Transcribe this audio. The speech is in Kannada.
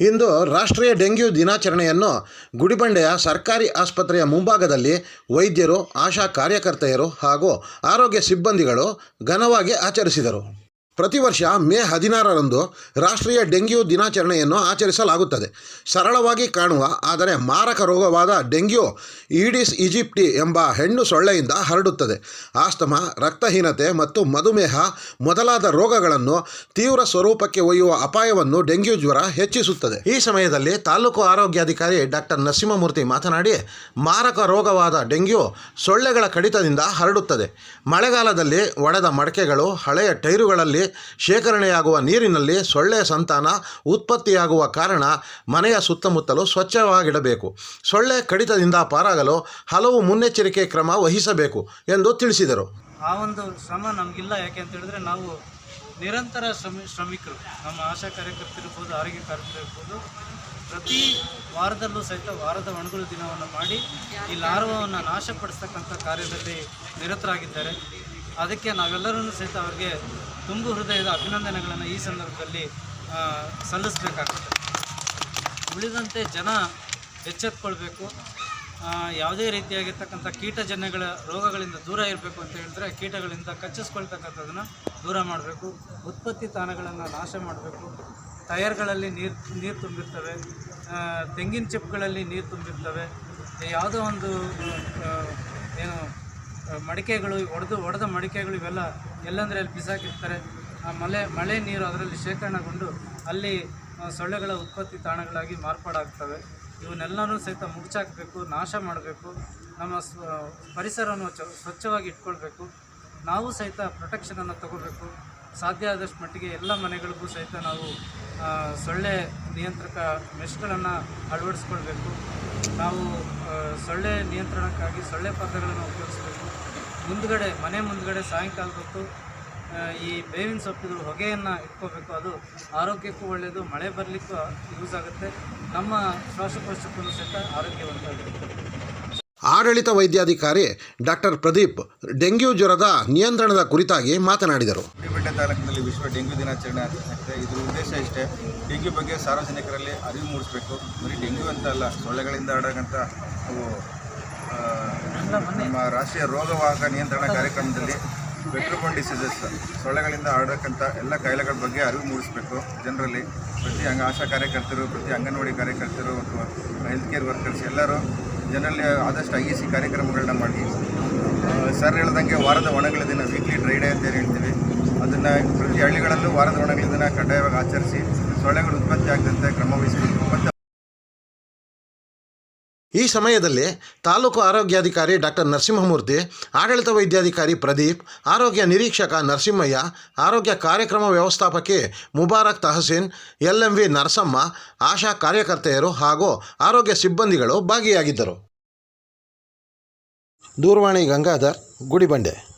ಇಂದು ರಾಷ್ಟ್ರೀಯ ಡೆಂಗ್ಯೂ ದಿನಾಚರಣೆಯನ್ನು ಗುಡಿಬಂಡೆಯ ಸರ್ಕಾರಿ ಆಸ್ಪತ್ರೆಯ ಮುಂಭಾಗದಲ್ಲಿ ವೈದ್ಯರು, ಆಶಾ ಕಾರ್ಯಕರ್ತೆಯರು ಹಾಗೂ ಆರೋಗ್ಯ ಸಿಬ್ಬಂದಿಗಳು ಘನವಾಗಿ ಆಚರಿಸಿದರು. ಪ್ರತಿ ವರ್ಷ ಮೇ ಹದಿನಾರರಂದು ರಾಷ್ಟ್ರೀಯ ಡೆಂಗ್ಯೂ ದಿನಾಚರಣೆಯನ್ನು ಆಚರಿಸಲಾಗುತ್ತದೆ. ಸರಳವಾಗಿ ಕಾಣುವ, ಆದರೆ ಮಾರಕ ರೋಗವಾದ ಡೆಂಗ್ಯೂ ಈಡಿಸ್ ಈಜಿಪ್ಟಿ ಎಂಬ ಹೆಣ್ಣು ಸೊಳ್ಳೆಯಿಂದ ಹರಡುತ್ತದೆ. ಆಸ್ತಮ, ರಕ್ತಹೀನತೆ ಮತ್ತು ಮಧುಮೇಹ ಮೊದಲಾದ ರೋಗಗಳನ್ನು ತೀವ್ರ ಸ್ವರೂಪಕ್ಕೆ ಒಯ್ಯುವ ಅಪಾಯವನ್ನು ಡೆಂಗ್ಯೂ ಜ್ವರ ಹೆಚ್ಚಿಸುತ್ತದೆ. ಈ ಸಮಯದಲ್ಲಿ ತಾಲೂಕು ಆರೋಗ್ಯಾಧಿಕಾರಿ ಡಾಕ್ಟರ್ ನರಸಿಂಹಮೂರ್ತಿ ಮಾತನಾಡಿ, ಮಾರಕ ರೋಗವಾದ ಡೆಂಗ್ಯೂ ಸೊಳ್ಳೆಗಳ ಕಡಿತದಿಂದ ಹರಡುತ್ತದೆ. ಮಳೆಗಾಲದಲ್ಲಿ ಒಡೆದ ಮಡಕೆಗಳು, ಹಳೆಯ ಟೈರುಗಳಲ್ಲಿ ಶೇಖರಣೆಯಾಗುವ ನೀರಿನಲ್ಲಿ ಸೊಳ್ಳೆ ಸಂತಾನ ಉತ್ಪತ್ತಿಯಾಗುವ ಕಾರಣ ಮನೆಯ ಸುತ್ತಮುತ್ತಲು ಸ್ವಚ್ಛವಾಗಿಡಬೇಕು. ಸೊಳ್ಳೆ ಕಡಿತದಿಂದ ಪಾರಾಗಲು ಹಲವು ಮುನ್ನೆಚ್ಚರಿಕೆ ಕ್ರಮ ವಹಿಸಬೇಕು ಎಂದು ತಿಳಿಸಿದರು. ಆ ಒಂದು ಶ್ರಮ ನಮಗಿಲ್ಲ, ಯಾಕೆ ಅಂತ ಹೇಳಿದ್ರೆ ನಾವು ನಿರಂತರ ಶ್ರಮಿ, ಶ್ರಮಿಕರು. ನಮ್ಮ ಆಶಾ ಕಾರ್ಯಕರ್ತರಿರ್ಬೋದು ಆರೋಗ್ಯ ಕಾರ್ಯಕರ್ತರಿರ್ಬೋದು ಪ್ರತಿ ವಾರದಲ್ಲೂ ಸಹಿತ ವಾರದ ಒಣಗುಳು ದಿನವನ್ನು ಮಾಡಿ ಈ ಲಾರ್ವವನ್ನು ನಾಶಪಡಿಸ್ತಕ್ಕಂಥ ಕಾರ್ಯದಲ್ಲಿ ನಿರತರಾಗಿದ್ದಾರೆ. ಅದಕ್ಕೆ ನಾವೆಲ್ಲರೂ ಸಹಿತ ಅವರಿಗೆ ತುಂಬು ಹೃದಯದ ಅಭಿನಂದನೆಗಳನ್ನು ಈ ಸಂದರ್ಭದಲ್ಲಿ ಸಲ್ಲಿಸಬೇಕಾಗುತ್ತೆ. ಉಳಿದಂತೆ ಜನ ಎಚ್ಚೆತ್ಕೊಳ್ಬೇಕು. ಯಾವುದೇ ರೀತಿಯಾಗಿರ್ತಕ್ಕಂಥ ಕೀಟಜನ್ಯಗಳ ರೋಗಗಳಿಂದ ದೂರ ಇರಬೇಕು ಅಂತ ಹೇಳಿದ್ರೆ, ಕೀಟಗಳಿಂದ ಕಚ್ಚಿಸ್ಕೊಳ್ತಕ್ಕಂಥದ್ದನ್ನು ದೂರ ಮಾಡಬೇಕು. ಉತ್ಪತ್ತಿ ತಾಣಗಳನ್ನು ನಾಶ ಮಾಡಬೇಕು. ಟಯರ್ಗಳಲ್ಲಿ ನೀರು ನೀರು ತುಂಬಿರ್ತವೆ. ತೆಂಗಿನ ಚಿಪ್ಗಳಲ್ಲಿ ನೀರು ತುಂಬಿರ್ತವೆ. ಯಾವುದೋ ಒಂದು ಏನು ಮಡಿಕೆಗಳು ಒಡೆದು ಒಡೆದ ಮಡಿಕೆಗಳು ಇವೆಲ್ಲ ಎಲ್ಲಂದರೆ ಅಲ್ಲಿ ಬಿಸಾಕಿರ್ತಾರೆ. ಆ ಮಳೆ ಮಳೆ ನೀರು ಅದರಲ್ಲಿ ಶೇಖರಣೆಗೊಂಡು ಅಲ್ಲಿ ಸೊಳ್ಳೆಗಳ ಉತ್ಪತ್ತಿ ತಾಣಗಳಾಗಿ ಮಾರ್ಪಾಡಾಗ್ತವೆ. ಇವನ್ನೆಲ್ಲರೂ ಸಹಿತ ಮುಚ್ಚಾಕಬೇಕು ನಾಶ ಮಾಡಬೇಕು. ನಮ್ಮ ಪರಿಸರವನ್ನು ಸ್ವಚ್ಛವಾಗಿ ಇಟ್ಕೊಳ್ಬೇಕು. ನಾವು ಸಹಿತ ಪ್ರೊಟೆಕ್ಷನನ್ನು ತಗೋಬೇಕು. ಸಾಧ್ಯ ಆದಷ್ಟು ಮಟ್ಟಿಗೆ ಎಲ್ಲ ಮನೆಗಳಿಗೂ ಸಹಿತ ನಾವು ಸೊಳ್ಳೆ ನಿಯಂತ್ರಕ ಮೆಷ್ಗಳನ್ನು ಅಳವಡಿಸ್ಕೊಳ್ಬೇಕು. ನಾವು ಸೊಳ್ಳೆ ನಿಯಂತ್ರಣಕ್ಕಾಗಿ ಸೊಳ್ಳೆ ಪದಗಳನ್ನು ಉಪಯೋಗಿಸಬೇಕು. ಮುಂದ್ಗಡೆ ಮನೆ ಮುಂದ್ಗಡೆ ಸಾಯಂಕಾಲದ ಹೊತ್ತು ಈ ಬೇವಿನ ಸೊಪ್ಪಿದು ಹೊಗೆಯನ್ನು ಇಟ್ಕೋಬೇಕು. ಅದು ಆರೋಗ್ಯಕ್ಕೂ ಒಳ್ಳೆಯದು ಮಳೆ ಬರಲಿಕ್ಕೂ ಯೂಸ್ ಆಗುತ್ತೆ. ನಮ್ಮ ಶ್ವಾಸಕೋಶಕ್ಕೂ ಸಹಿತ ಆರೋಗ್ಯವಂತಾಗಿರುತ್ತೆ ಆಡಳಿತ ವೈದ್ಯಾಧಿಕಾರಿ ಡಾಕ್ಟರ್ ಪ್ರದೀಪ್ ಡೆಂಗ್ಯೂ ಜ್ವರದ ನಿಯಂತ್ರಣದ ಕುರಿತಾಗಿ ಮಾತನಾಡಿದರು. ಗುಡಿಬೆಟ್ಟ ತಾಲೂಕಿನಲ್ಲಿ ವಿಶ್ವ ಡೆಂಗ್ಯೂ ದಿನಾಚರಣೆ ಆಗ್ತದೆ ಇದರ ಉದ್ದೇಶ ಇಷ್ಟೇ ಡೆಂಗ್ಯೂ ಬಗ್ಗೆ ಸಾರ್ವಜನಿಕರಲ್ಲಿ ಅರಿವು ಮೂಡಿಸಬೇಕು. ಬರೀ ಡೆಂಗ್ಯೂ ಅಂತ ಅಲ್ಲ ಸೊಳ್ಳೆಗಳಿಂದ ಆಡೋಕ್ಕಂಥ ಅವು ನಮ್ಮ ರಾಷ್ಟ್ರೀಯ ರೋಗವಾಹಕ ನಿಯಂತ್ರಣ ಕಾರ್ಯಕ್ರಮದಲ್ಲಿ ವೆಟ್ರೋಬೋನ್ ಡಿಸೀಸಸ್ ಸೊಳ್ಳೆಗಳಿಂದ ಹರಡಕ್ಕಂಥ ಎಲ್ಲ ಕಾಯಿಲೆಗಳ ಬಗ್ಗೆ ಅರಿವು ಮೂಡಿಸಬೇಕು. ಜನರಲ್ಲಿ ಪ್ರತಿ ಅಂಗ ಆಶಾ ಕಾರ್ಯಕರ್ತರು, ಪ್ರತಿ ಅಂಗನವಾಡಿ ಕಾರ್ಯಕರ್ತರು, ಅಥವಾ ಹೆಲ್ತ್ ಕೇರ್ ವರ್ಕರ್ಸ್ ಎಲ್ಲರೂ ಜನರಲ್ಲಿ ಆದಷ್ಟು ಐ ಎ ಸಿ ಕಾರ್ಯಕ್ರಮಗಳನ್ನ ಮಾಡಿ. ಸರ್ ಹೇಳ್ದಂಗೆ ವಾರದ ಒಣಗಳ ದಿನ ವೀಕ್ಲಿ ಡ್ರೈ ಡೇ ಅಂತ ಹೇಳ್ತೀವಿ. ಅದನ್ನು ಪ್ರತಿ ಹಳ್ಳಿಗಳಲ್ಲೂ ವಾರದ ಒಣಗಳ ದಿನ ಕಡ್ಡಾಯವಾಗಿ ಆಚರಿಸಿ ಸೊಳ್ಳೆಗಳು ಉತ್ಪತ್ತಿ ಆಗದಂತೆ ಕ್ರಮ ವಹಿಸಬೇಕು ಮತ್ತು ಈ ಸಮಯದಲ್ಲಿ ತಾಲೂಕು ಆರೋಗ್ಯಾಧಿಕಾರಿ ಡಾಕ್ಟರ್ ನರಸಿಂಹಮೂರ್ತಿ, ಆಡಳಿತ ವೈದ್ಯಾಧಿಕಾರಿ ಪ್ರದೀಪ್, ಆರೋಗ್ಯ ನಿರೀಕ್ಷಕ ನರಸಿಂಹಯ್ಯ, ಆರೋಗ್ಯ ಕಾರ್ಯಕ್ರಮ ವ್ಯವಸ್ಥಾಪಕಿ Mubarak Tahseen L M V Narasamma, Asha ಕಾರ್ಯಕರ್ತೆಯರು ಹಾಗೂ ಆರೋಗ್ಯ ಸಿಬ್ಬಂದಿಗಳು ಭಾಗಿಯಾಗಿದ್ದರು. ದೂರವಾಣಿ ಗಂಗಾಧರ್, ಗುಡಿಬಂಡೆ.